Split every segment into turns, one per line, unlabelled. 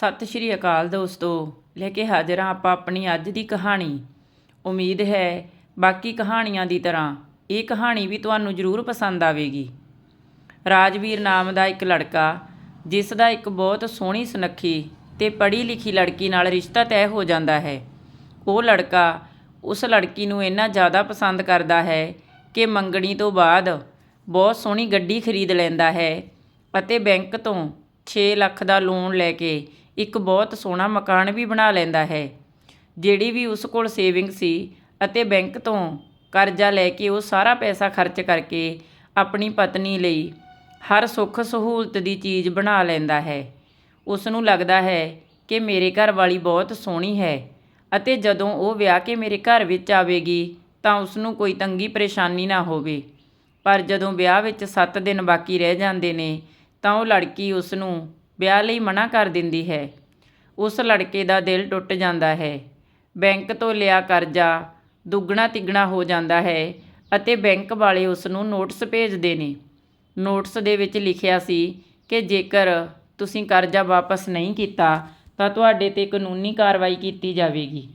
ਸਤਿ ਸ਼੍ਰੀ ਅਕਾਲ ਦੋਸਤੋ, ਲੈ ਕੇ ਹਾਜ਼ਰ ਹਾਂ ਆਪਾਂ ਆਪਣੀ ਅੱਜ ਦੀ ਕਹਾਣੀ। ਉਮੀਦ ਹੈ ਬਾਕੀ ਕਹਾਣੀਆਂ ਦੀ ਤਰ੍ਹਾਂ ਇਹ ਕਹਾਣੀ ਵੀ ਤੁਹਾਨੂੰ ਜ਼ਰੂਰ ਪਸੰਦ ਆਵੇਗੀ। ਰਾਜਵੀਰ ਨਾਮ ਦਾ ਇੱਕ ਲੜਕਾ, ਜਿਸ ਦਾ ਇੱਕ ਬਹੁਤ ਸੋਹਣੀ ਸੁਨੱਖੀ ਤੇ ਪੜ੍ਹੀ ਲਿਖੀ ਲੜਕੀ ਨਾਲ ਰਿਸ਼ਤਾ ਤੈਅ ਹੋ ਜਾਂਦਾ ਹੈ। ਉਹ ਲੜਕਾ ਉਸ ਲੜਕੀ ਨੂੰ ਇੰਨਾ ਜ਼ਿਆਦਾ ਪਸੰਦ ਕਰਦਾ ਹੈ ਕਿ ਮੰਗਣੀ ਤੋਂ ਬਾਅਦ ਬਹੁਤ ਸੋਹਣੀ ਗੱਡੀ ਖਰੀਦ ਲੈਂਦਾ ਹੈ ਅਤੇ ਬੈਂਕ ਤੋਂ 6 ਲੱਖ ਦਾ ਲੋਨ ਲੈ ਕੇ ਇੱਕ ਬਹੁਤ ਸੋਹਣਾ ਮਕਾਨ ਵੀ ਬਣਾ ਲੈਂਦਾ ਹੈ, ਜਿਹੜੀ ਵੀ ਉਸ ਕੋਲ ਸੇਵਿੰਗ ਸੀ ਅਤੇ ਬੈਂਕ ਤੋਂ ਕਰਜ਼ਾ ਲੈ ਕੇ ਉਹ ਸਾਰਾ ਪੈਸਾ ਖਰਚ ਕਰਕੇ ਆਪਣੀ ਪਤਨੀ ਲਈ ਹਰ ਸੁੱਖ ਸਹੂਲਤ ਦੀ ਚੀਜ਼ ਬਣਾ ਲੈਂਦਾ ਹੈ। ਉਸ ਨੂੰ ਲੱਗਦਾ ਹੈ ਕਿ ਮੇਰੇ ਘਰ ਵਾਲੀ ਬਹੁਤ ਸੋਹਣੀ ਹੈ ਅਤੇ ਜਦੋਂ ਉਹ ਵਿਆਹ ਕੇ ਮੇਰੇ ਘਰ ਵਿੱਚ ਆਵੇਗੀ ਤਾਂ ਉਸ ਨੂੰ ਕੋਈ ਤੰਗੀ ਪਰੇਸ਼ਾਨੀ ਨਾ ਹੋਵੇ। ਪਰ ਜਦੋਂ ਵਿਆਹ ਵਿੱਚ 7 ਦਿਨ ਬਾਕੀ ਰਹਿ ਜਾਂਦੇ ਨੇ ਤਾਂ ਉਹ ਲੜਕੀ ਉਸ ਨੂੰ ਵਿਆਹ ਲਈ ਮਨਾ ਕਰ ਦਿੰਦੀ ਹੈ। ਉਸ ਲੜਕੇ ਦਾ ਦਿਲ ਟੁੱਟ ਜਾਂਦਾ ਹੈ। ਬੈਂਕ ਤੋਂ ਲਿਆ ਕਰਜ਼ਾ ਦੁੱਗਣਾ ਤਿੱਗਣਾ ਹੋ ਜਾਂਦਾ ਹੈ ਅਤੇ ਬੈਂਕ ਵਾਲੇ ਉਸ ਨੂੰ ਨੋਟਿਸ ਭੇਜਦੇ ਨੇ। ਨੋਟਿਸ ਦੇ ਵਿੱਚ ਲਿਖਿਆ ਸੀ ਕਿ ਜੇਕਰ ਤੁਸੀਂ ਕਰਜ਼ਾ ਵਾਪਸ ਨਹੀਂ ਕੀਤਾ ਤਾਂ ਤੁਹਾਡੇ ਤੇ ਕਾਨੂੰਨੀ ਕਾਰਵਾਈ ਕੀਤੀ ਜਾਵੇਗੀ।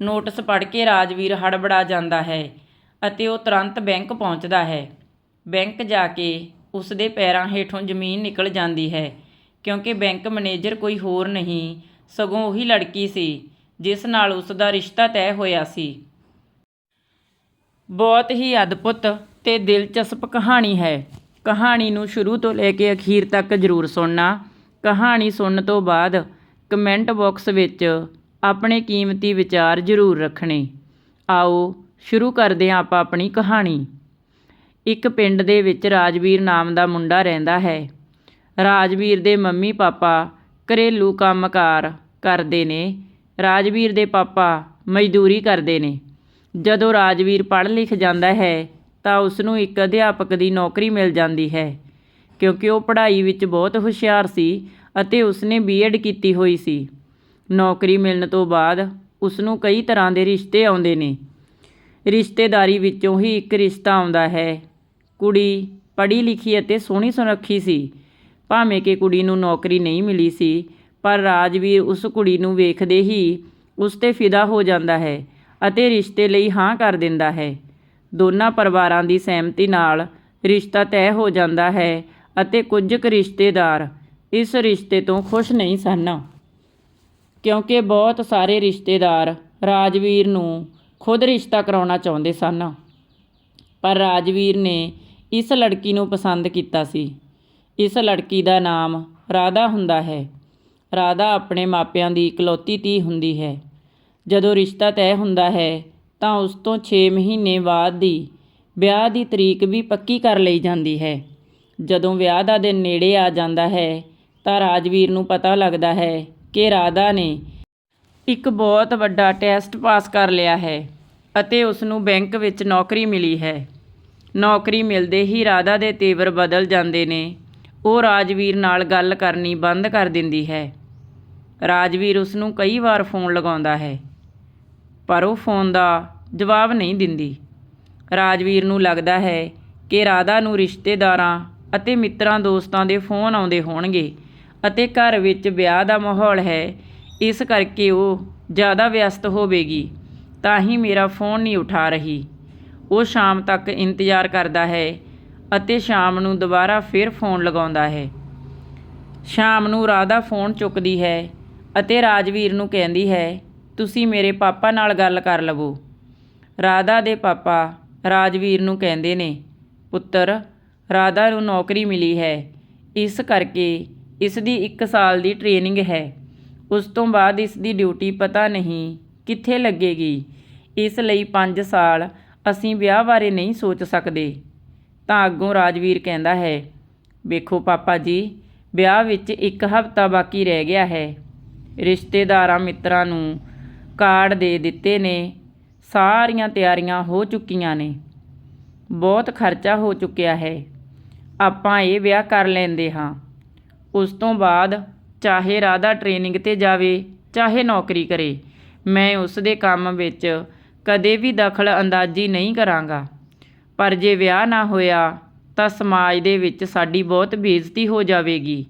ਨੋਟਿਸ ਪੜ੍ਹ ਕੇ ਰਾਜਵੀਰ ਹੜਬੜਾ ਜਾਂਦਾ ਹੈ ਅਤੇ ਉਹ ਤੁਰੰਤ ਬੈਂਕ ਪਹੁੰਚਦਾ ਹੈ। ਬੈਂਕ ਜਾ ਕੇ ਉਸ ਦੇ ਪੈਰਾਂ ਹੇਠੋਂ ਜ਼ਮੀਨ ਨਿਕਲ ਜਾਂਦੀ ਹੈ। ਕਿਉਂਕਿ ਬੈਂਕ ਮੈਨੇਜਰ ਕੋਈ ਹੋਰ ਨਹੀਂ, ਸਗੋਂ ਉਹੀ ਲੜਕੀ ਸੀ, ਜਿਸ ਨਾਲ ਉਸ ਦਾ ਰਿਸ਼ਤਾ ਤੈਅ ਹੋਇਆ ਸੀ। ਬਹੁਤ ਹੀ ਅਦਭੁਤ ਤੇ ਦਿਲਚਸਪ ਕਹਾਣੀ ਹੈ। ਕਹਾਣੀ ਨੂੰ ਸ਼ੁਰੂ ਤੋਂ ਲੈ ਕੇ ਅਖੀਰ ਤੱਕ ਜ਼ਰੂਰ ਸੁਣਨਾ। ਕਹਾਣੀ ਸੁਣਨ ਤੋਂ ਬਾਅਦ ਕਮੈਂਟ ਬਾਕਸ ਵਿੱਚ ਆਪਣੇ ਕੀਮਤੀ ਵਿਚਾਰ ਜ਼ਰੂਰ ਰੱਖਣੇ। ਆਓ, ਸ਼ੁਰੂ ਕਰਦੇ ਹਾਂ ਆਪਾਂ ਆਪਣੀ ਕਹਾਣੀ। ਇੱਕ ਪਿੰਡ ਦੇ ਵਿੱਚ ਰਾਜਵੀਰ ਨਾਮ ਦਾ ਮੁੰਡਾ ਰਹਿੰਦਾ ਹੈ। ਰਾਜਵੀਰ ਦੇ ਮੰਮੀ ਪਾਪਾ ਘਰੇਲੂ ਕੰਮਕਾਰ ਕਰਦੇ ਨੇ। ਰਾਜਵੀਰ ਦੇ ਪਾਪਾ ਮਜ਼ਦੂਰੀ ਕਰਦੇ ਨੇ। ਜਦੋਂ ਰਾਜਵੀਰ ਪੜ੍ਹ ਲਿਖ ਜਾਂਦਾ ਹੈ, ਤਾਂ ਉਸ ਨੂੰ ਇੱਕ ਅਧਿਆਪਕ ਦੀ ਨੌਕਰੀ ਮਿਲ ਜਾਂਦੀ ਹੈ, ਕਿਉਂਕਿ ਉਹ ਪੜ੍ਹਾਈ ਵਿੱਚ ਬਹੁਤ ਹੁਸ਼ਿਆਰ ਸੀ ਅਤੇ ਉਸਨੇ ਬੀਐਡ ਕੀਤੀ ਹੋਈ ਸੀ। ਨੌਕਰੀ ਮਿਲਣ ਤੋਂ ਬਾਅਦ ਉਸ ਨੂੰ ਕਈ ਤਰ੍ਹਾਂ ਦੇ ਰਿਸ਼ਤੇ ਆਉਂਦੇ ਨੇ। ਰਿਸ਼ਤੇਦਾਰੀ ਵਿੱਚੋਂ ਹੀ ਇੱਕ ਰਿਸ਼ਤਾ ਆਉਂਦਾ ਹੈ। ਕੁੜੀ ਪੜ੍ਹੀ ਲਿਖੀ ਅਤੇ ਸੋਹਣੀ ਸੁਨੱਖੀ ਸੀ। ਭਾਵੇਂ ਕਿ ਕੁੜੀ ਨੂੰ ਨੌਕਰੀ ਨਹੀਂ ਮਿਲੀ ਸੀ, ਪਰ ਰਾਜਵੀਰ ਉਸ ਕੁੜੀ ਨੂੰ ਵੇਖਦੇ ਹੀ ਉਸ ਤੇ ਫਿਦਾ ਹੋ ਜਾਂਦਾ ਹੈ ਅਤੇ ਰਿਸ਼ਤੇ ਲਈ ਹਾਂ ਕਰ ਦਿੰਦਾ ਹੈ। ਦੋਨਾਂ ਪਰਿਵਾਰਾਂ ਦੀ ਸਹਿਮਤੀ ਨਾਲ ਰਿਸ਼ਤਾ ਤੈਅ ਹੋ ਜਾਂਦਾ ਹੈ ਅਤੇ ਕੁਝ ਕੁ ਰਿਸ਼ਤੇਦਾਰ ਇਸ ਰਿਸ਼ਤੇ ਤੋਂ ਖੁਸ਼ ਨਹੀਂ ਸਨ। ਕਿਉਂਕਿ ਬਹੁਤ ਸਾਰੇ ਰਿਸ਼ਤੇਦਾਰ ਰਾਜਵੀਰ ਨੂੰ ਖੁਦ ਰਿਸ਼ਤਾ ਕਰਾਉਣਾ ਚਾਹੁੰਦੇ ਸਨ। ਪਰ ਰਾਜਵੀਰ ਨੇ ਇਸ ਲੜਕੀ ਨੂੰ ਪਸੰਦ ਕੀਤਾ ਸੀ। ਇਸ ਲੜਕੀ ਦਾ ਨਾਮ ਰਾਧਾ ਹੁੰਦਾ ਹੈ। ਰਾਧਾ ਆਪਣੇ ਮਾਪਿਆਂ ਦੀ ਇਕਲੌਤੀ ਧੀ ਹੁੰਦੀ ਹੈ। ਜਦੋਂ ਰਿਸ਼ਤਾ ਤੈਅ ਹੁੰਦਾ ਹੈ, ਤਾਂ ਉਸ ਤੋਂ 6 ਮਹੀਨੇ ਬਾਅਦ ਦੀ ਵਿਆਹ ਦੀ ਤਰੀਕ ਵੀ ਪੱਕੀ ਕਰ ਲਈ ਜਾਂਦੀ ਹੈ। ਜਦੋਂ ਵਿਆਹ ਦਾ ਦਿਨ ਨੇੜੇ ਆ ਜਾਂਦਾ ਹੈ, ਤਾਂ ਰਾਜਵੀਰ ਨੂੰ ਪਤਾ ਲੱਗਦਾ ਹੈ ਕਿ ਰਾਧਾ ਨੇ ਇੱਕ ਬਹੁਤ ਵੱਡਾ ਟੈਸਟ ਪਾਸ ਕਰ ਲਿਆ ਹੈ ਅਤੇ ਉਸ ਨੂੰ ਬੈਂਕ ਵਿੱਚ ਨੌਕਰੀ ਮਿਲੀ ਹੈ। ਨੌਕਰੀ ਮਿਲਦੇ ਹੀ ਰਾਧਾ ਦੇ ਤੇਵਰ ਬਦਲ ਜਾਂਦੇ ਨੇ ਉਹ ਰਾਜਵੀਰ ਨਾਲ ਗੱਲ ਕਰਨੀ ਬੰਦ ਕਰ ਦਿੰਦੀ ਹੈ। ਰਾਜਵੀਰ ਉਸ ਨੂੰ ਕਈ ਵਾਰ ਫੋਨ ਲਗਾਉਂਦਾ ਹੈ, ਪਰ ਉਹ ਫੋਨ ਦਾ ਜਵਾਬ ਨਹੀਂ ਦਿੰਦੀ। ਰਾਜਵੀਰ ਨੂੰ ਲੱਗਦਾ ਹੈ ਕਿ ਰਾਧਾ ਨੂੰ ਰਿਸ਼ਤੇਦਾਰਾਂ ਅਤੇ ਮਿੱਤਰਾਂ ਦੋਸਤਾਂ ਦੇ ਫੋਨ ਆਉਂਦੇ ਹੋਣਗੇ ਅਤੇ ਘਰ ਵਿੱਚ ਵਿਆਹ ਦਾ ਮਾਹੌਲ ਹੈ। ਇਸ ਕਰਕੇ ਉਹ ਜ਼ਿਆਦਾ ਵਿਅਸਤ ਹੋਵੇਗੀ, ਤਾਂ ਹੀ ਮੇਰਾ ਫੋਨ ਨਹੀਂ ਉਠਾ ਰਹੀ। ਉਹ ਸ਼ਾਮ ਤੱਕ ਇੰਤਜ਼ਾਰ ਕਰਦਾ ਹੈ ਅਤੇ ਸ਼ਾਮ ਨੂੰ ਦੁਬਾਰਾ ਫਿਰ ਫੋਨ ਲਗਾਉਂਦਾ ਹੈ। ਸ਼ਾਮ ਨੂੰ ਰਾਧਾ ਫੋਨ ਚੁੱਕਦੀ ਹੈ ਅਤੇ ਰਾਜਵੀਰ ਨੂੰ ਕਹਿੰਦੀ ਹੈ, ਤੁਸੀਂ ਮੇਰੇ ਪਾਪਾ ਨਾਲ ਗੱਲ ਕਰ ਲਵੋ। ਰਾਧਾ ਦੇ ਪਾਪਾ ਰਾਜਵੀਰ ਨੂੰ ਕਹਿੰਦੇ ਨੇ, ਪੁੱਤਰ, ਰਾਧਾ ਨੂੰ ਨੌਕਰੀ ਮਿਲੀ ਹੈ। ਇਸ ਕਰਕੇ ਇਸ ਦੀ 1 ਸਾਲ ਦੀ ਟ੍ਰੇਨਿੰਗ ਹੈ। ਉਸ ਤੋਂ ਬਾਅਦ ਇਸ ਦੀ ਡਿਊਟੀ ਪਤਾ ਨਹੀਂ ਕਿੱਥੇ ਲੱਗੇਗੀ। ਇਸ ਲਈ 5 ਸਾਲ ਅਸੀਂ ਵਿਆਹ ਬਾਰੇ ਨਹੀਂ ਸੋਚ ਸਕਦੇ। ਤਾਂ ਅੱਗੋਂ ਰਾਜਵੀਰ ਕਹਿੰਦਾ ਹੈ, ਵੇਖੋ ਪਾਪਾ ਜੀ, ਵਿਆਹ ਵਿੱਚ ਇੱਕ ਹਫ਼ਤਾ ਬਾਕੀ ਰਹਿ ਗਿਆ ਹੈ। ਰਿਸ਼ਤੇਦਾਰਾਂ ਮਿੱਤਰਾਂ ਨੂੰ ਕਾਰਡ ਦੇ ਦਿੱਤੇ ਨੇ। ਸਾਰੀਆਂ ਤਿਆਰੀਆਂ ਹੋ ਚੁੱਕੀਆਂ ਨੇ। ਬਹੁਤ ਖਰਚਾ ਹੋ ਚੁੱਕਿਆ ਹੈ। ਆਪਾਂ ਇਹ ਵਿਆਹ ਕਰ ਲੈਂਦੇ ਹਾਂ। ਉਸ ਤੋਂ ਬਾਅਦ ਚਾਹੇ ਰਾਧਾ ਟ੍ਰੇਨਿੰਗ ਤੇ ਜਾਵੇ, ਚਾਹੇ ਨੌਕਰੀ ਕਰੇ, ਮੈਂ ਉਸ ਦੇ ਕੰਮ ਵਿੱਚ ਕਦੇ ਵੀ ਦਖਲ ਅੰਦਾਜ਼ੀ ਨਹੀਂ ਕਰਾਂਗਾ। ਪਰ ਜੇ ਵਿਆਹ ਨਾ ਹੋਇਆ, ਤਾਂ ਸਮਾਜ ਦੇ ਵਿੱਚ ਸਾਡੀ ਬਹੁਤ ਬੇਇੱਜ਼ਤੀ ਹੋ ਜਾਵੇਗੀ।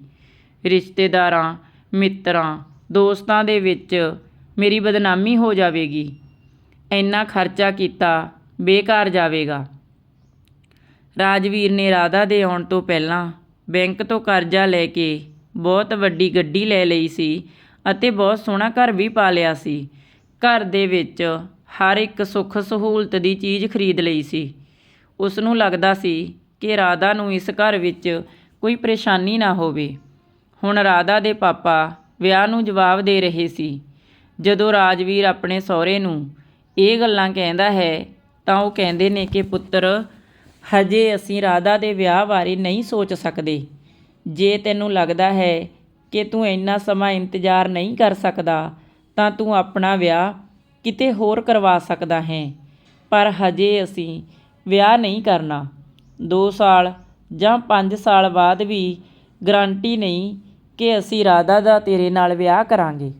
ਰਿਸ਼ਤੇਦਾਰਾਂ, ਮਿੱਤਰਾਂ, ਦੋਸਤਾਂ ਦੇ ਵਿੱਚ ਮੇਰੀ ਬਦਨਾਮੀ ਹੋ ਜਾਵੇਗੀ। ਇੰਨਾ ਖਰਚਾ ਕੀਤਾ ਬੇਕਾਰ ਜਾਵੇਗਾ। ਰਾਜਵੀਰ ਨੇ ਰਾਧਾ ਦੇ ਆਉਣ ਤੋਂ ਪਹਿਲਾਂ ਬੈਂਕ ਤੋਂ ਕਰਜ਼ਾ ਲੈ ਕੇ ਬਹੁਤ ਵੱਡੀ ਗੱਡੀ ਲੈ ਲਈ ਸੀ ਅਤੇ ਬਹੁਤ ਸੋਹਣਾ ਘਰ ਵੀ ਪਾ ਲਿਆ ਸੀ। ਘਰ ਦੇ ਵਿੱਚ ਹਰ ਇੱਕ ਸੁੱਖ ਸਹੂਲਤ ਦੀ ਚੀਜ਼ ਖਰੀਦ ਲਈ ਸੀ। ਉਸ ਨੂੰ ਲੱਗਦਾ ਸੀ ਕਿ ਰਾਧਾ ਨੂੰ ਇਸ ਘਰ ਵਿੱਚ ਕੋਈ ਪਰੇਸ਼ਾਨੀ ਨਾ ਹੋਵੇ। ਹੁਣ ਰਾਧਾ ਦੇ ਪਾਪਾ ਵਿਆਹ ਨੂੰ ਜਵਾਬ ਦੇ ਰਹੇ ਸੀ। ਜਦੋਂ ਰਾਜਵੀਰ ਆਪਣੇ ਸਹੁਰੇ ਨੂੰ ਇਹ ਗੱਲਾਂ ਕਹਿੰਦਾ ਹੈ, ਤਾਂ ਉਹ ਕਹਿੰਦੇ ਨੇ ਕਿ ਪੁੱਤਰ, ਹਜੇ ਅਸੀਂ ਰਾਧਾ ਦੇ ਵਿਆਹ ਬਾਰੇ ਨਹੀਂ ਸੋਚ ਸਕਦੇ। ਜੇ ਤੈਨੂੰ ਲੱਗਦਾ ਹੈ ਕਿ ਤੂੰ ਇੰਨਾ ਸਮਾਂ ਇੰਤਜ਼ਾਰ ਨਹੀਂ ਕਰ ਸਕਦਾ, ਤਾਂ ਤੂੰ ਆਪਣਾ ਵਿਆਹ ਕਿਤੇ ਹੋਰ ਕਰਵਾ ਸਕਦਾ ਹੈ। ਪਰ ਹਜੇ ਅਸੀਂ ਵਿਆਹ ਨਹੀਂ ਕਰਨਾ। ਦੋ ਸਾਲ ਜਾਂ ਪੰਜ ਸਾਲ ਬਾਅਦ ਵੀ ਗਰੰਟੀ ਨਹੀਂ ਕਿ ਅਸੀਂ ਰਾਧਾ ਦਾ ਤੇਰੇ ਨਾਲ ਵਿਆਹ ਕਰਾਂਗੇ।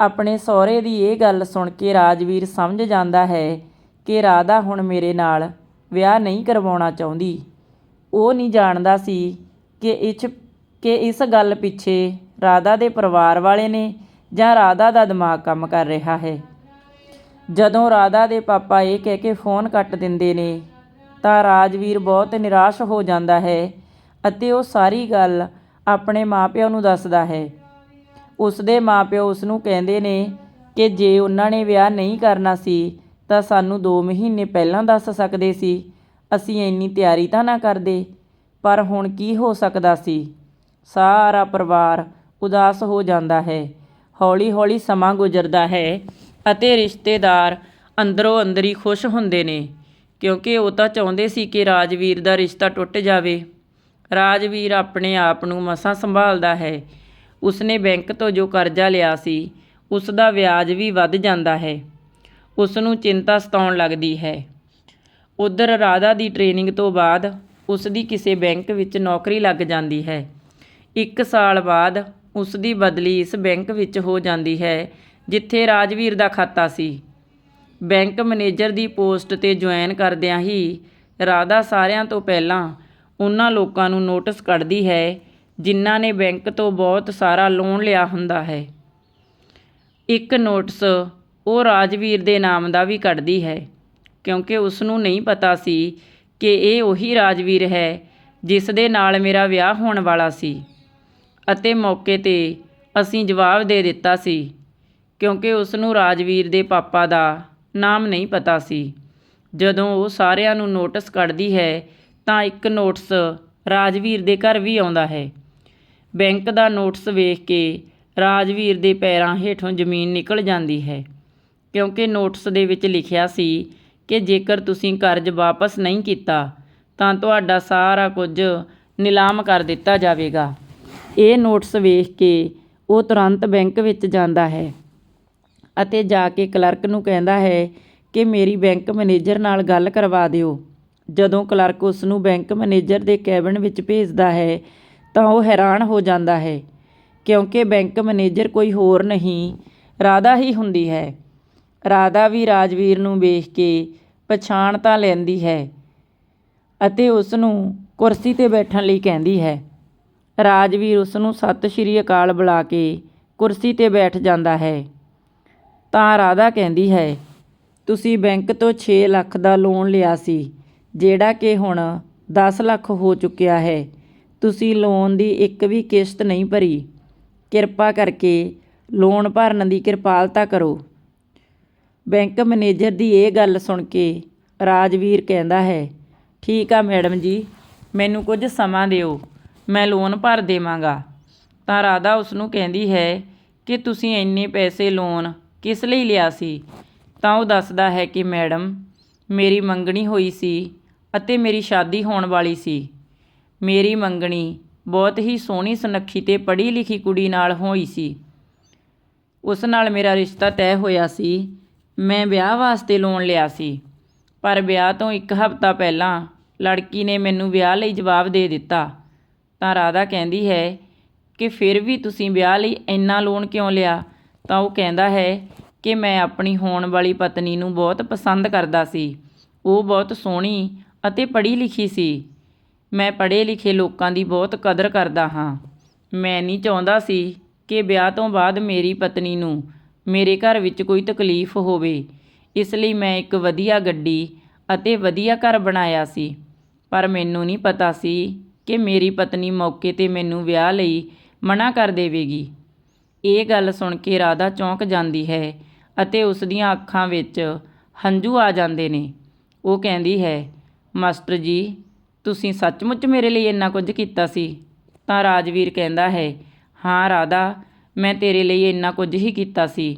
ਆਪਣੇ ਸਹੁਰੇ ਦੀ ਇਹ ਗੱਲ ਸੁਣ ਕੇ ਰਾਜਵੀਰ ਸਮਝ ਜਾਂਦਾ ਹੈ ਕਿ ਰਾਧਾ ਹੁਣ ਮੇਰੇ ਨਾਲ ਵਿਆਹ ਨਹੀਂ ਕਰਵਾਉਣਾ ਚਾਹੁੰਦੀ। ਉਹ ਨਹੀਂ ਜਾਣਦਾ ਸੀ ਕਿ ਇਸ ਕਿ ਇਸ ਗੱਲ ਪਿੱਛੇ ਰਾਧਾ ਦੇ ਪਰਿਵਾਰ ਵਾਲੇ ਨੇ ਜਾਂ ਰਾਧਾ ਦਾ ਦਿਮਾਗ ਕੰਮ ਕਰ ਰਿਹਾ ਹੈ। ਜਦੋਂ ਰਾਧਾ ਦੇ ਪਾਪਾ ਇਹ ਕਹਿ ਕੇ ਫੋਨ ਕੱਟ ਦਿੰਦੇ ਨੇ, ਤਾਂ ਰਾਜਵੀਰ ਬਹੁਤ ਨਿਰਾਸ਼ ਹੋ ਜਾਂਦਾ ਹੈ ਅਤੇ ਉਹ ਸਾਰੀ ਗੱਲ ਆਪਣੇ ਮਾਪਿਆਂ ਨੂੰ ਦੱਸਦਾ ਹੈ। ਉਸ ਦੇ ਮਾਪਿਓ ਉਸ ਨੂੰ ਕਹਿੰਦੇ ਨੇ ਕਿ ਜੇ ਉਹਨਾਂ ਨੇ ਵਿਆਹ ਨਹੀਂ ਕਰਨਾ ਸੀ, ਤਾਂ ਸਾਨੂੰ 2 ਮਹੀਨੇ ਪਹਿਲਾਂ ਦੱਸ ਸਕਦੇ ਸੀ। ਅਸੀਂ ਇੰਨੀ ਤਿਆਰੀ ਤਾਂ ਨਾ ਕਰਦੇ, ਪਰ ਹੁਣ ਕੀ ਹੋ ਸਕਦਾ ਸੀ? ਸਾਰਾ ਪਰਿਵਾਰ ਉਦਾਸ ਹੋ ਜਾਂਦਾ ਹੈ। ਹੌਲੀ-ਹੌਲੀ ਸਮਾਂ ਗੁਜ਼ਰਦਾ ਹੈ ਅਤੇ ਰਿਸ਼ਤੇਦਾਰ ਅੰਦਰੋਂ ਅੰਦਰ ਹੀ ਖੁਸ਼ ਹੁੰਦੇ ਨੇ, ਕਿਉਂਕਿ ਉਹ ਤਾਂ ਚਾਹੁੰਦੇ ਸੀ ਕਿ ਰਾਜਵੀਰ ਦਾ ਰਿਸ਼ਤਾ ਟੁੱਟ ਜਾਵੇ। ਰਾਜਵੀਰ ਆਪਣੇ ਆਪ ਨੂੰ ਮਸਾਂ ਸੰਭਾਲਦਾ ਹੈ। ਉਸਨੇ ਬੈਂਕ ਤੋਂ ਜੋ ਕਰਜ਼ਾ ਲਿਆ ਸੀ ਉਸ ਦਾ ਵਿਆਜ ਵੀ ਵੱਧ ਜਾਂਦਾ ਹੈ। ਉਸ ਨੂੰ ਚਿੰਤਾ ਸਤਾਉਣ ਲੱਗਦੀ ਹੈ। ਉਧਰ ਰਾਧਾ ਦੀ ਟ੍ਰੇਨਿੰਗ ਤੋਂ ਬਾਅਦ ਉਸ ਦੀ ਕਿਸੇ ਬੈਂਕ ਵਿੱਚ ਨੌਕਰੀ ਲੱਗ ਜਾਂਦੀ ਹੈ। ਇੱਕ ਸਾਲ ਬਾਅਦ ਉਸ ਦੀ ਬਦਲੀ ਇਸ ਬੈਂਕ ਵਿੱਚ ਹੋ ਜਾਂਦੀ ਹੈ ਜਿੱਥੇ ਰਾਜਵੀਰ ਦਾ ਖਾਤਾ ਸੀ। ਬੈਂਕ ਮੈਨੇਜਰ ਦੀ ਪੋਸਟ ਤੇ ਜੁਆਇਨ ਕਰਦਿਆਂ ਹੀ ਰਾਧਾ ਸਾਰਿਆਂ ਤੋਂ ਪਹਿਲਾਂ ਉਹਨਾਂ ਲੋਕਾਂ ਨੂੰ ਨੋਟਿਸ ਕੱਢਦੀ ਹੈ, ਜਿਨ੍ਹਾਂ ਨੇ ਬੈਂਕ ਤੋਂ ਬਹੁਤ ਸਾਰਾ ਲੋਨ ਲਿਆ ਹੁੰਦਾ ਹੈ। ਇੱਕ ਨੋਟਿਸ ਉਹ ਰਾਜਵੀਰ ਦੇ ਨਾਮ ਦਾ ਵੀ ਕੱਢਦੀ ਹੈ, ਕਿਉਂਕਿ ਉਸ ਨੂੰ ਨਹੀਂ ਪਤਾ ਸੀ ਕਿ ਇਹ ਉਹੀ ਰਾਜਵੀਰ ਹੈ, ਜਿਸ ਦੇ ਨਾਲ ਮੇਰਾ ਵਿਆਹ ਹੋਣ ਵਾਲਾ ਸੀ। ਅਤੇ ਮੌਕੇ ਤੇ ਅਸੀਂ ਜਵਾਬ ਦੇ ਦਿੱਤਾ ਸੀ ਕਿਉਂਕਿ ਉਸ ਨੂੰ ਰਾਜਵੀਰ ਦੇ ਪਾਪਾ ਦਾ ਨਾਮ ਨਹੀਂ ਪਤਾ ਸੀ। ਜਦੋਂ ਉਹ ਸਾਰਿਆਂ ਨੂੰ ਨੋਟਿਸ ਕੱਢਦੀ ਹੈ, ਤਾਂ ਇੱਕ ਨੋਟਿਸ ਰਾਜਵੀਰ ਦੇ ਘਰ ਵੀ ਆਉਂਦਾ ਹੈ। ਬੈਂਕ ਦਾ ਨੋਟਿਸ ਵੇਖ ਕੇ ਰਾਜਵੀਰ ਦੇ ਪੈਰਾਂ ਹੇਠੋਂ ਜ਼ਮੀਨ ਨਿਕਲ ਜਾਂਦੀ ਹੈ, ਕਿਉਂਕਿ ਨੋਟਿਸ ਦੇ ਵਿੱਚ ਲਿਖਿਆ ਸੀ ਕਿ ਜੇਕਰ ਤੁਸੀਂ ਕਰਜ਼ ਵਾਪਸ ਨਹੀਂ ਕੀਤਾ, ਤਾਂ ਤੁਹਾਡਾ ਸਾਰਾ ਕੁਝ ਨਿਲਾਮ ਕਰ ਦਿੱਤਾ ਜਾਵੇਗਾ। ਇਹ ਨੋਟਿਸ ਵੇਖ ਕੇ ਉਹ ਤੁਰੰਤ ਬੈਂਕ ਵਿੱਚ ਜਾਂਦਾ ਹੈ। ਅਤੇ ਜਾ ਕੇ ਕਲਰਕ ਨੂੰ ਕਹਿੰਦਾ ਹੈ ਕਿ ਮੇਰੀ ਬੈਂਕ ਮੈਨੇਜਰ ਨਾਲ ਗੱਲ ਕਰਵਾ ਦਿਓ। ਜਦੋਂ ਕਲਰਕ ਉਸ ਨੂੰ ਬੈਂਕ ਮੈਨੇਜਰ ਦੇ ਕੈਬਿਨ ਵਿੱਚ ਭੇਜਦਾ ਹੈ, ਤਾਂ ਉਹ ਹੈਰਾਨ ਹੋ ਜਾਂਦਾ ਹੈ, ਕਿਉਂਕਿ ਬੈਂਕ ਮੈਨੇਜਰ ਕੋਈ ਹੋਰ ਨਹੀਂ, ਰਾਧਾ ਹੀ ਹੁੰਦੀ ਹੈ। ਰਾਧਾ ਵੀ ਰਾਜਵੀਰ ਨੂੰ ਵੇਖ ਕੇ ਪਛਾਣ ਤਾਂ ਲੈਂਦੀ ਹੈ ਅਤੇ ਉਸ ਨੂੰ ਕੁਰਸੀ ਤੇ ਬੈਠਣ ਲਈ ਕਹਿੰਦੀ ਹੈ। ਰਾਜਵੀਰ ਉਸ ਨੂੰ ਸਤਿ ਸ਼੍ਰੀ ਅਕਾਲ ਬੁਲਾ ਕੇ ਕੁਰਸੀ ਤੇ ਬੈਠ ਜਾਂਦਾ ਹੈ। ਤਾਂ ਰਾਧਾ ਕਹਿੰਦੀ ਹੈ, ਤੁਸੀਂ ਬੈਂਕ ਤੋਂ 6 ਲੱਖ ਦਾ ਲੋਨ ਲਿਆ ਸੀ, ਜਿਹੜਾ ਕਿ ਹੁਣ 10 ਲੱਖ ਹੋ ਚੁੱਕਿਆ ਹੈ। ਤੁਸੀਂ ਲੋਨ ਦੀ ਇੱਕ ਵੀ ਕਿਸ਼ਤ ਨਹੀਂ ਭਰੀ। ਕਿਰਪਾ ਕਰਕੇ ਲੋਨ ਭਰਨ ਦੀ ਕਿਰਪਾਲਤਾ ਕਰੋ। ਬੈਂਕ ਮੈਨੇਜਰ ਦੀ ਇਹ ਗੱਲ ਸੁਣ ਕੇ ਰਾਜਵੀਰ ਕਹਿੰਦਾ ਹੈ, ਠੀਕ ਆ ਮੈਡਮ ਜੀ, ਮੈਨੂੰ ਕੁਝ ਸਮਾਂ ਦਿਓ, ਮੈਂ ਲੋਨ ਭਰ ਦੇਵਾਂਗਾ। ਤਾਂ ਰਾਧਾ ਉਸ ਨੂੰ ਕਹਿੰਦੀ ਹੈ ਕਿ ਤੁਸੀਂ ਇੰਨੇ ਪੈਸੇ ਲੋਨ ਕਿਸ ਲਈ ਲਿਆ ਸੀ? ਤਾਂ ਉਹ ਦੱਸਦਾ ਹੈ ਕਿ ਮੈਡਮ, ਮੇਰੀ ਮੰਗਣੀ ਹੋਈ ਸੀ ਅਤੇ ਮੇਰੀ ਸ਼ਾਦੀ ਹੋਣ ਵਾਲੀ ਸੀ। ਮੇਰੀ ਮੰਗਣੀ ਬਹੁਤ ਹੀ ਸੋਹਣੀ ਸੁਨੱਖੀ ਤੇ ਪੜ੍ਹੀ ਲਿਖੀ ਕੁੜੀ ਨਾਲ ਹੋਈ ਸੀ। ਉਸ ਨਾਲ ਮੇਰਾ ਰਿਸ਼ਤਾ ਤੈਅ ਹੋਇਆ ਸੀ। ਮੈਂ ਵਿਆਹ ਵਾਸਤੇ ਲੋਨ ਲਿਆ ਸੀ। ਪਰ ਵਿਆਹ ਤੋਂ ਇੱਕ ਹਫ਼ਤਾ ਪਹਿਲਾਂ ਲੜਕੀ ਨੇ ਮੈਨੂੰ ਵਿਆਹ ਲਈ ਜਵਾਬ ਦੇ ਦਿੱਤਾ। ਤਾਂ ਰਾਧਾ ਕਹਿੰਦੀ ਹੈ ਕਿ ਫਿਰ ਵੀ ਤੁਸੀਂ ਵਿਆਹ ਲਈ ਇੰਨਾ ਲੋਨ ਕਿਉਂ ਲਿਆ? ਤਾਂ ਉਹ ਕਹਿੰਦਾ ਹੈ ਕਿ ਮੈਂ ਆਪਣੀ ਹੋਣ ਵਾਲੀ ਪਤਨੀ ਨੂੰ ਬਹੁਤ ਪਸੰਦ ਕਰਦਾ ਸੀ। ਉਹ ਬਹੁਤ ਸੋਹਣੀ ਅਤੇ ਪੜ੍ਹੀ ਲਿਖੀ ਸੀ। ਮੈਂ ਪੜ੍ਹੇ ਲਿਖੇ ਲੋਕਾਂ ਦੀ ਬਹੁਤ ਕਦਰ ਕਰਦਾ ਹਾਂ। ਮੈਂ ਨਹੀਂ ਚਾਹੁੰਦਾ ਸੀ ਕਿ ਵਿਆਹ ਤੋਂ ਬਾਅਦ ਮੇਰੀ ਪਤਨੀ ਨੂੰ ਮੇਰੇ ਘਰ ਵਿੱਚ ਕੋਈ ਤਕਲੀਫ ਹੋਵੇ। ਇਸ ਲਈ ਮੈਂ ਇੱਕ ਵਧੀਆ ਗੱਡੀ ਅਤੇ ਵਧੀਆ ਘਰ ਬਣਾਇਆ ਸੀ। ਪਰ ਮੈਨੂੰ ਨਹੀਂ ਪਤਾ ਸੀ ਕਿ ਮੇਰੀ ਪਤਨੀ ਮੌਕੇ 'ਤੇ ਮੈਨੂੰ ਵਿਆਹ ਲਈ ਮਨਾ ਕਰ ਦੇਵੇਗੀ। ਇਹ ਗੱਲ ਸੁਣ ਕੇ ਰਾਧਾ ਚੌਂਕ ਜਾਂਦੀ ਹੈ ਅਤੇ ਉਸ ਦੀਆਂ ਅੱਖਾਂ ਵਿੱਚ ਹੰਝੂ ਆ ਜਾਂਦੇ ਨੇ। ਉਹ ਕਹਿੰਦੀ ਹੈ, ਮਾਸਟਰ ਜੀ, ਤੁਸੀਂ ਸੱਚਮੁੱਚ ਮੇਰੇ ਲਈ ਇੰਨਾ ਕੁਝ ਕੀਤਾ ਸੀ? ਤਾਂ ਰਾਜਵੀਰ ਕਹਿੰਦਾ ਹੈ, ਹਾਂ ਰਾਧਾ, ਮੈਂ ਤੇਰੇ ਲਈ ਇੰਨਾ ਕੁਝ ਹੀ ਕੀਤਾ ਸੀ।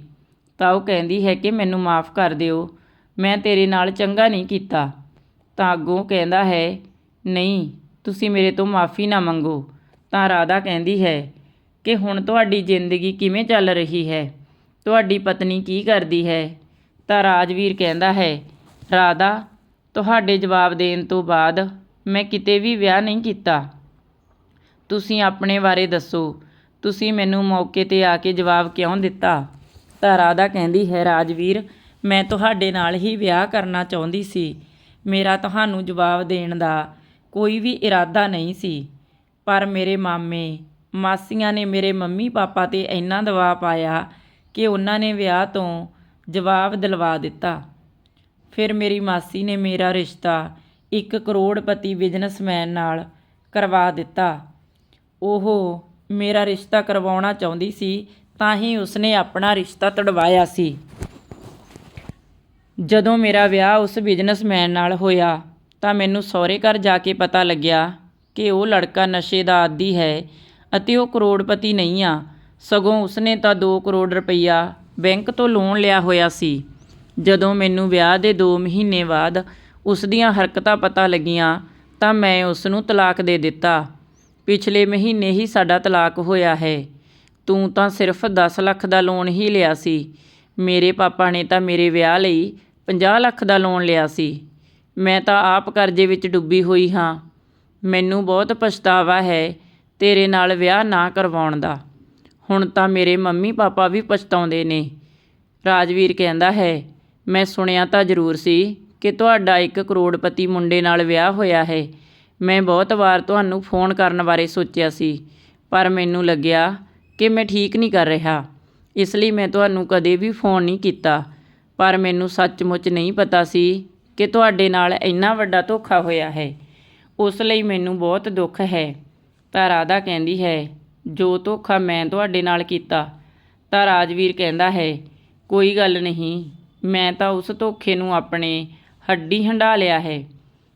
ਤਾਂ ਉਹ ਕਹਿੰਦੀ ਹੈ ਕਿ ਮੈਨੂੰ ਮਾਫ ਕਰ ਦਿਓ, ਮੈਂ ਤੇਰੇ ਨਾਲ ਚੰਗਾ ਨਹੀਂ ਕੀਤਾ। ਤਾਂ ਅੱਗੋਂ ਕਹਿੰਦਾ ਹੈ, ਨਹੀਂ, ਤੁਸੀਂ ਮੇਰੇ ਤੋਂ ਮਾਫੀ ਨਾ ਮੰਗੋ। ਤਾਂ ਰਾਧਾ ਕਹਿੰਦੀ ਹੈ ਕਿ ਹੁਣ ਤੁਹਾਡੀ ਜ਼ਿੰਦਗੀ ਕਿਵੇਂ ਚੱਲ ਰਹੀ ਹੈ? ਤੁਹਾਡੀ ਪਤਨੀ ਕੀ ਕਰਦੀ ਹੈ? ਤਾਂ ਰਾਜਵੀਰ ਕਹਿੰਦਾ ਹੈ, ਰਾਧਾ, ਤੁਹਾਡੇ ਜਵਾਬ ਦੇਣ ਤੋਂ ਬਾਅਦ ਮੈਂ ਕਿਤੇ ਵੀ ਵਿਆਹ ਨਹੀਂ ਕੀਤਾ। ਤੁਸੀਂ ਆਪਣੇ ਬਾਰੇ ਦੱਸੋ। ਤੁਸੀਂ ਮੈਨੂੰ ਮੌਕੇ 'ਤੇ ਆ ਕੇ ਜਵਾਬ ਕਿਉਂ ਦਿੱਤਾ? ਤਾਂ ਰਾਧਾ ਕਹਿੰਦੀ ਹੈ, ਰਾਜਵੀਰ, ਮੈਂ ਤੁਹਾਡੇ ਨਾਲ ਹੀ ਵਿਆਹ ਕਰਨਾ ਚਾਹੁੰਦੀ ਸੀ। ਮੇਰਾ ਤੁਹਾਨੂੰ ਜਵਾਬ ਦੇਣ ਦਾ ਕੋਈ ਵੀ ਇਰਾਦਾ ਨਹੀਂ ਸੀ। ਪਰ ਮੇਰੇ ਮਾਮੇ ਮਾਸੀਆਂ ਨੇ ਮੇਰੇ ਮੰਮੀ ਪਾਪਾ 'ਤੇ ਇੰਨਾ ਦਬਾਅ ਪਾਇਆ ਕਿ ਉਹਨਾਂ ਨੇ ਵਿਆਹ ਤੋਂ ਜਵਾਬ ਦਿਲਵਾ ਦਿੱਤਾ। ਫਿਰ ਮੇਰੀ ਮਾਸੀ ਨੇ ਮੇਰਾ ਰਿਸ਼ਤਾ ਇੱਕ ਕਰੋੜਪਤੀ ਬਿਜ਼ਨਸਮੈਨ ਨਾਲ ਕਰਵਾ ਦਿੱਤਾ। ਉਹ ਮੇਰਾ ਰਿਸ਼ਤਾ ਕਰਵਾਉਣਾ ਚਾਹੁੰਦੀ ਸੀ ਤਾਂ ਹੀ ਉਸਨੇ ਆਪਣਾ ਰਿਸ਼ਤਾ ਤੜਵਾਇਆ ਸੀ। ਜਦੋਂ ਮੇਰਾ ਵਿਆਹ ਉਸ ਬਿਜ਼ਨਸਮੈਨ ਨਾਲ ਹੋਇਆ ਤਾਂ ਮੈਨੂੰ ਸਹੁਰੇ ਘਰ ਜਾ ਕੇ ਪਤਾ ਲੱਗਿਆ ਕਿ ਉਹ ਲੜਕਾ ਨਸ਼ੇ ਦਾ ਆਦੀ ਹੈ ਅਤੇ ਉਹ ਕਰੋੜਪਤੀ ਨਹੀਂ ਆ। ਸਗੋਂ ਉਸਨੇ ਤਾਂ 2 ਕਰੋੜ ਰੁਪਈਆ ਬੈਂਕ ਤੋਂ ਲੋਨ ਲਿਆ ਹੋਇਆ ਸੀ। ਜਦੋਂ ਮੈਨੂੰ ਵਿਆਹ ਦੇ 2 ਮਹੀਨੇ ਬਾਅਦ ਉਸ ਦੀਆਂ ਹਰਕਤਾਂ ਪਤਾ ਲੱਗੀਆਂ, ਤਾਂ ਮੈਂ ਉਸ ਨੂੰ ਤਲਾਕ ਦੇ ਦਿੱਤਾ। ਪਿਛਲੇ ਮਹੀਨੇ ਹੀ ਸਾਡਾ ਤਲਾਕ ਹੋਇਆ ਹੈ। ਤੂੰ ਤਾਂ ਸਿਰਫ 10 ਲੱਖ ਦਾ ਲੋਨ ਹੀ ਲਿਆ ਸੀ। ਮੇਰੇ ਪਾਪਾ ਨੇ ਤਾਂ ਮੇਰੇ ਵਿਆਹ ਲਈ 50 ਲੱਖ ਦਾ ਲੋਨ ਲਿਆ ਸੀ। ਮੈਂ ਤਾਂ ਆਪ ਕਰਜ਼ੇ ਵਿੱਚ ਡੁੱਬੀ ਹੋਈ ਹਾਂ। ਮੈਨੂੰ ਬਹੁਤ ਪਛਤਾਵਾ ਹੈ ਤੇਰੇ ਨਾਲ ਵਿਆਹ ਨਾ ਕਰਵਾਉਣ ਦਾ। ਹੁਣ ਤਾਂ ਮੇਰੇ ਮੰਮੀ ਪਾਪਾ ਵੀ ਪਛਤਾਉਂਦੇ ਨੇ। ਰਾਜਵੀਰ ਕਹਿੰਦਾ ਹੈ, ਮੈਂ ਸੁਣਿਆ ਤਾਂ ਜ਼ਰੂਰ ਸੀ ਕਿ ਤੁਹਾਡਾ ਇੱਕ ਕਰੋੜਪਤੀ ਮੁੰਡੇ ਨਾਲ ਵਿਆਹ ਹੋਇਆ ਹੈ। ਮੈਂ ਬਹੁਤ ਵਾਰ ਤੁਹਾਨੂੰ ਫੋਨ ਕਰਨ ਬਾਰੇ ਸੋਚਿਆ ਸੀ, ਪਰ ਮੈਨੂੰ ਲੱਗਿਆ ਕਿ ਮੈਂ ਠੀਕ ਨਹੀਂ ਕਰ ਰਿਹਾ। ਇਸ ਲਈ ਮੈਂ ਤੁਹਾਨੂੰ ਕਦੇ ਵੀ ਫੋਨ ਨਹੀਂ ਕੀਤਾ। ਪਰ ਮੈਨੂੰ ਸੱਚਮੁੱਚ ਨਹੀਂ ਪਤਾ ਸੀ ਕਿ ਤੁਹਾਡੇ ਨਾਲ ਇੰਨਾ ਵੱਡਾ ਧੋਖਾ ਹੋਇਆ ਹੈ। ਉਸ ਲਈ ਮੈਨੂੰ ਬਹੁਤ ਦੁੱਖ ਹੈ। ਤਾਂ ਰਾਧਾ ਕਹਿੰਦੀ ਹੈ, ਜੋ ਧੋਖਾ ਮੈਂ ਤੁਹਾਡੇ ਨਾਲ ਕੀਤਾ, ਤਾਂ ਰਾਜਵੀਰ ਕਹਿੰਦਾ ਹੈ, ਕੋਈ ਗੱਲ ਨਹੀਂ, ਮੈਂ ਤਾਂ ਉਸ ਧੋਖੇ ਨੂੰ ਆਪਣੇ ਹੱਡੀ ਹੰਡਾ ਲਿਆ ਹੈ।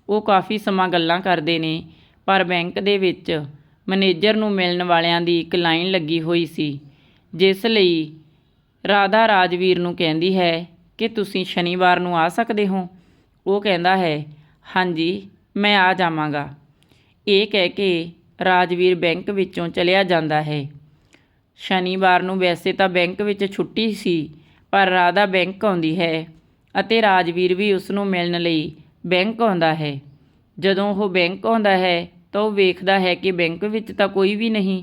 ਉਹ ਕਾਫੀ ਸਮਾਂ ਗੱਲਾਂ ਕਰਦੇ ਨੇ, ਪਰ ਬੈਂਕ ਦੇ ਵਿੱਚ ਮੈਨੇਜਰ ਨੂੰ ਮਿਲਣ ਵਾਲਿਆਂ ਦੀ ਇੱਕ ਲਾਈਨ ਲੱਗੀ ਹੋਈ ਸੀ, ਜਿਸ ਲਈ ਰਾਧਾ ਰਾਜਵੀਰ ਨੂੰ ਕਹਿੰਦੀ ਹੈ, ਕਿ ਤੁਸੀਂ ਸ਼ਨੀਵਾਰ ਨੂੰ ਆ ਸਕਦੇ ਹੋ? ਉਹ ਕਹਿੰਦਾ ਹੈ, ਹਾਂਜੀ, ਮੈਂ ਆ ਜਾਵਾਂਗਾ। ਇਹ ਕਹਿ ਕੇ ਰਾਜਵੀਰ ਬੈਂਕ ਵਿੱਚੋਂ ਚਲਿਆ ਜਾਂਦਾ ਹੈ। ਸ਼ਨੀਵਾਰ ਨੂੰ ਵੈਸੇ ਤਾਂ ਬੈਂਕ ਵਿੱਚ ਛੁੱਟੀ ਸੀ, ਪਰ ਰਾਧਾ ਬੈਂਕ ਆਉਂਦੀ ਹੈ ਅਤੇ ਰਾਜਵੀਰ ਵੀ ਉਸ ਨੂੰ ਮਿਲਣ ਲਈ ਬੈਂਕ ਆਉਂਦਾ ਹੈ। ਜਦੋਂ ਉਹ ਬੈਂਕ ਆਉਂਦਾ ਹੈ ਤਾਂ ਉਹ ਵੇਖਦਾ ਹੈ ਕਿ ਬੈਂਕ ਵਿੱਚ ਤਾਂ ਕੋਈ ਵੀ ਨਹੀਂ।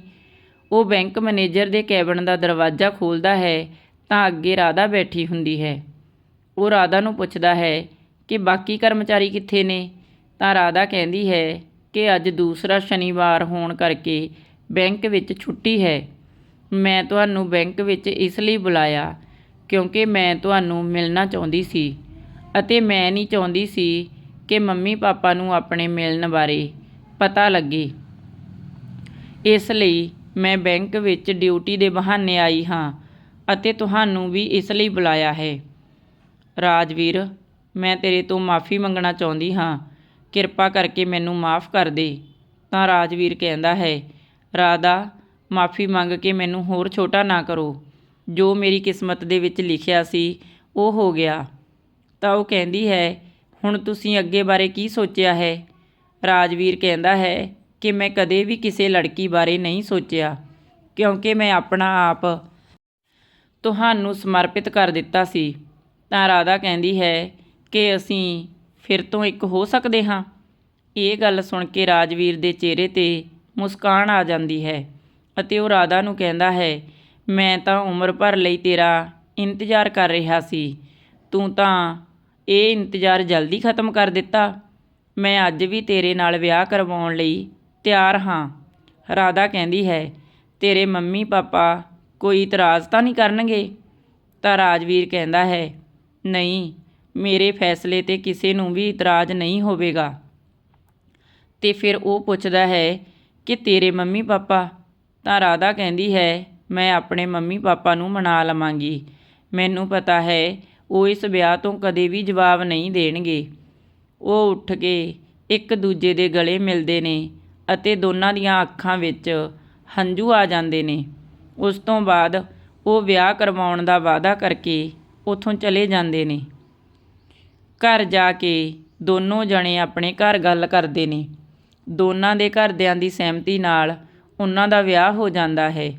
ਉਹ ਬੈਂਕ ਮੈਨੇਜਰ ਦੇ ਕੈਬਨ ਦਾ ਦਰਵਾਜ਼ਾ ਖੋਲਦਾ ਹੈ ਤਾਂ ਅੱਗੇ ਰਾਧਾ ਬੈਠੀ ਹੁੰਦੀ ਹੈ। ਉਹ ਰਾਧਾ ਨੂੰ ਪੁੱਛਦਾ ਹੈ ਕਿ ਬਾਕੀ ਕਰਮਚਾਰੀ ਕਿੱਥੇ ਨੇ? ਤਾਂ ਰਾਧਾ ਕਹਿੰਦੀ ਹੈ ਕਿ ਅੱਜ ਦੂਸਰਾ ਸ਼ਨੀਵਾਰ ਹੋਣ ਕਰਕੇ ਬੈਂਕ ਵਿੱਚ ਛੁੱਟੀ ਹੈ। ਮੈਂ ਤੁਹਾਨੂੰ ਬੈਂਕ ਵਿੱਚ ਇਸ ਲਈ ਬੁਲਾਇਆ ਕਿਉਂਕਿ ਮੈਂ ਤੁਹਾਨੂੰ ਮਿਲਣਾ ਚਾਹੁੰਦੀ ਸੀ ਅਤੇ ਮੈਂ ਨਹੀਂ ਚਾਹੁੰਦੀ ਸੀ ਕਿ ਮੰਮੀ ਪਾਪਾ ਨੂੰ ਆਪਣੇ ਮਿਲਣ ਬਾਰੇ ਪਤਾ ਲੱਗੇ। ਇਸ ਲਈ ਮੈਂ ਬੈਂਕ ਵਿੱਚ ਡਿਊਟੀ ਦੇ ਬਹਾਨੇ ਆਈ ਹਾਂ ਅਤੇ ਤੁਹਾਨੂੰ ਵੀ ਇਸ ਲਈ ਬੁਲਾਇਆ ਹੈ। ਰਾਜਵੀਰ, ਮੈਂ ਤੇਰੇ ਤੋਂ ਮਾਫੀ ਮੰਗਣਾ ਚਾਹੁੰਦੀ ਹਾਂ। ਕਿਰਪਾ ਕਰਕੇ ਮੈਨੂੰ ਮਾਫ ਕਰ ਦੇ, ਤਾਂ ਰਾਜਵੀਰ ਕਹਿੰਦਾ ਹੈ, ਰਾਧਾ, ਮਾਫੀ ਮੰਗ ਕੇ ਮੈਨੂੰ ਹੋਰ ਛੋਟਾ ਨਾ ਕਰੋ। ਜੋ ਮੇਰੀ ਕਿਸਮਤ ਦੇ ਵਿੱਚ ਲਿਖਿਆ ਸੀ, ਉਹ ਹੋ ਗਿਆ। ਤਾਂ ਉਹ ਕਹਿੰਦੀ ਹੈ, ਹੁਣ ਤੁਸੀਂ ਅੱਗੇ ਬਾਰੇ ਕੀ ਸੋਚਿਆ ਹੈ? ਰਾਜਵੀਰ ਕਹਿੰਦਾ ਹੈ, ਕਿ ਮੈਂ ਕਦੇ ਵੀ ਕਿਸੇ ਲੜਕੀ ਬਾਰੇ ਨਹੀਂ ਸੋਚਿਆ, ਕਿਉਂਕਿ ਮੈਂ ਆਪਣਾ ਆਪ ਤੁਹਾਨੂੰ ਸਮਰਪਿਤ ਕਰ ਦਿੱਤਾ ਸੀ। ਤਾਂ ਰਾਧਾ ਕਹਿੰਦੀ ਹੈ ਕਿ ਅਸੀਂ ਫਿਰ ਤੋਂ ਇੱਕ ਹੋ ਸਕਦੇ ਹਾਂ। ਇਹ ਗੱਲ ਸੁਣ ਕੇ ਰਾਜਵੀਰ ਦੇ ਚਿਹਰੇ ਤੇ ਮੁਸਕਾਨ ਆ ਜਾਂਦੀ ਹੈ ਅਤੇ ਉਹ ਰਾਧਾ ਨੂੰ ਕਹਿੰਦਾ ਹੈ, ਮੈਂ ਤਾਂ ਉਮਰ ਭਰ ਲਈ ਤੇਰਾ ਇੰਤਜ਼ਾਰ ਕਰ ਰਿਹਾ ਸੀ। ਤੂੰ ਤਾਂ ਇਹ ਇੰਤਜ਼ਾਰ ਜਲਦੀ ਖਤਮ ਕਰ ਦਿੱਤਾ। ਮੈਂ ਅੱਜ ਵੀ ਤੇਰੇ ਨਾਲ ਵਿਆਹ ਕਰਵਾਉਣ ਲਈ ਤਿਆਰ ਹਾਂ। ਰਾਧਾ ਕਹਿੰਦੀ ਹੈ, ਤੇਰੇ ਮੰਮੀ ਪਾਪਾ ਕੋਈ ਇਤਰਾਜ਼ ਤਾਂ ਨਹੀਂ ਕਰਨਗੇ? ਤਾਂ ਰਾਜਵੀਰ ਕਹਿੰਦਾ ਹੈ, ਨਹੀਂ ਮੇਰੇ ਫੈਸਲੇ ਤੇ ਕਿਸੇ ਨੂੰ ਵੀ ਇਤਰਾਜ਼ ਨਹੀਂ ਹੋਵੇਗਾ। ਤੇ ਫਿਰ ਉਹ ਪੁੱਛਦਾ ਹੈ ਕਿ ਤੇਰੇ ਮੰਮੀ ਪਾਪਾ? ਤਾਂ ਰਾਧਾ ਕਹਿੰਦੀ ਹੈ, ਮੈਂ ਆਪਣੇ ਮੰਮੀ ਪਾਪਾ ਨੂੰ ਮਨਾ ਲਵਾਂਗੀ। ਮੈਨੂੰ ਪਤਾ ਹੈ, ਉਹ ਇਸ ਵਿਆਹ ਤੋਂ ਕਦੇ ਵੀ ਜਵਾਬ ਨਹੀਂ ਦੇਣਗੇ। ਉਹ ਉੱਠ ਕੇ ਇੱਕ ਦੂਜੇ ਦੇ ਗਲੇ ਮਿਲਦੇ ਨੇ ਅਤੇ ਦੋਨਾਂ ਦੀਆਂ ਅੱਖਾਂ ਵਿੱਚ ਹੰਝੂ ਆ ਜਾਂਦੇ ਨੇ। ਉਸ ਤੋਂ ਬਾਅਦ ਉਹ ਵਿਆਹ ਕਰਵਾਉਣ ਦਾ ਵਾਅਦਾ ਕਰਕੇ ਉੱਥੋਂ ਚਲੇ ਜਾਂਦੇ ਨੇ। ਘਰ ਜਾ ਕੇ ਦੋਨੋਂ ਜਣੇ ਆਪਣੇ ਘਰ ਗੱਲ ਕਰਦੇ ਨੇ। ਦੋਨਾਂ ਦੇ ਘਰਦਿਆਂ ਦੀ ਸਹਿਮਤੀ ਨਾਲ ਉਹਨਾਂ ਦਾ ਵਿਆਹ ਹੋ ਜਾਂਦਾ ਹੈ।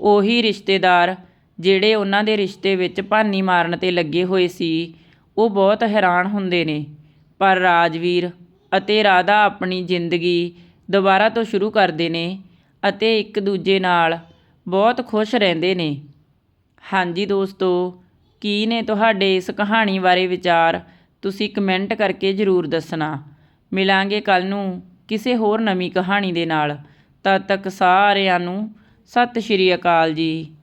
ਉਹੀ ਰਿਸ਼ਤੇਦਾਰ ਜਿਹੜੇ ਉਹਨਾਂ ਦੇ ਰਿਸ਼ਤੇ ਵਿੱਚ ਭਾਨੀ ਮਾਰਨ ਤੇ ਲੱਗੇ ਹੋਏ ਸੀ, ਉਹ ਬਹੁਤ ਹੈਰਾਨ ਹੁੰਦੇ ਨੇ। ਪਰ ਰਾਜਵੀਰ ਅਤੇ ਰਾਧਾ ਆਪਣੀ ਜ਼ਿੰਦਗੀ ਦੁਬਾਰਾ ਤੋਂ ਸ਼ੁਰੂ ਕਰਦੇ ਨੇ ਅਤੇ ਇੱਕ ਦੂਜੇ ਨਾਲ ਬਹੁਤ ਖੁਸ਼ ਰਹਿੰਦੇ ਨੇ। ਹਾਂਜੀ ਦੋਸਤੋ, ਕੀ ਨੇ ਤੁਹਾਡੇ ਇਸ ਕਹਾਣੀ ਬਾਰੇ ਵਿਚਾਰ? ਤੁਸੀਂ ਕਮੈਂਟ ਕਰਕੇ ਜ਼ਰੂਰ ਦੱਸਣਾ। ਮਿਲਾਂਗੇ ਕੱਲ ਨੂੰ ਕਿਸੇ ਹੋਰ ਨਵੀਂ ਕਹਾਣੀ ਦੇ ਨਾਲ। ਤਦ ਤੱਕ ਸਾਰਿਆਂ ਨੂੰ ਸਤਿ ਸ਼੍ਰੀ ਅਕਾਲ ਜੀ।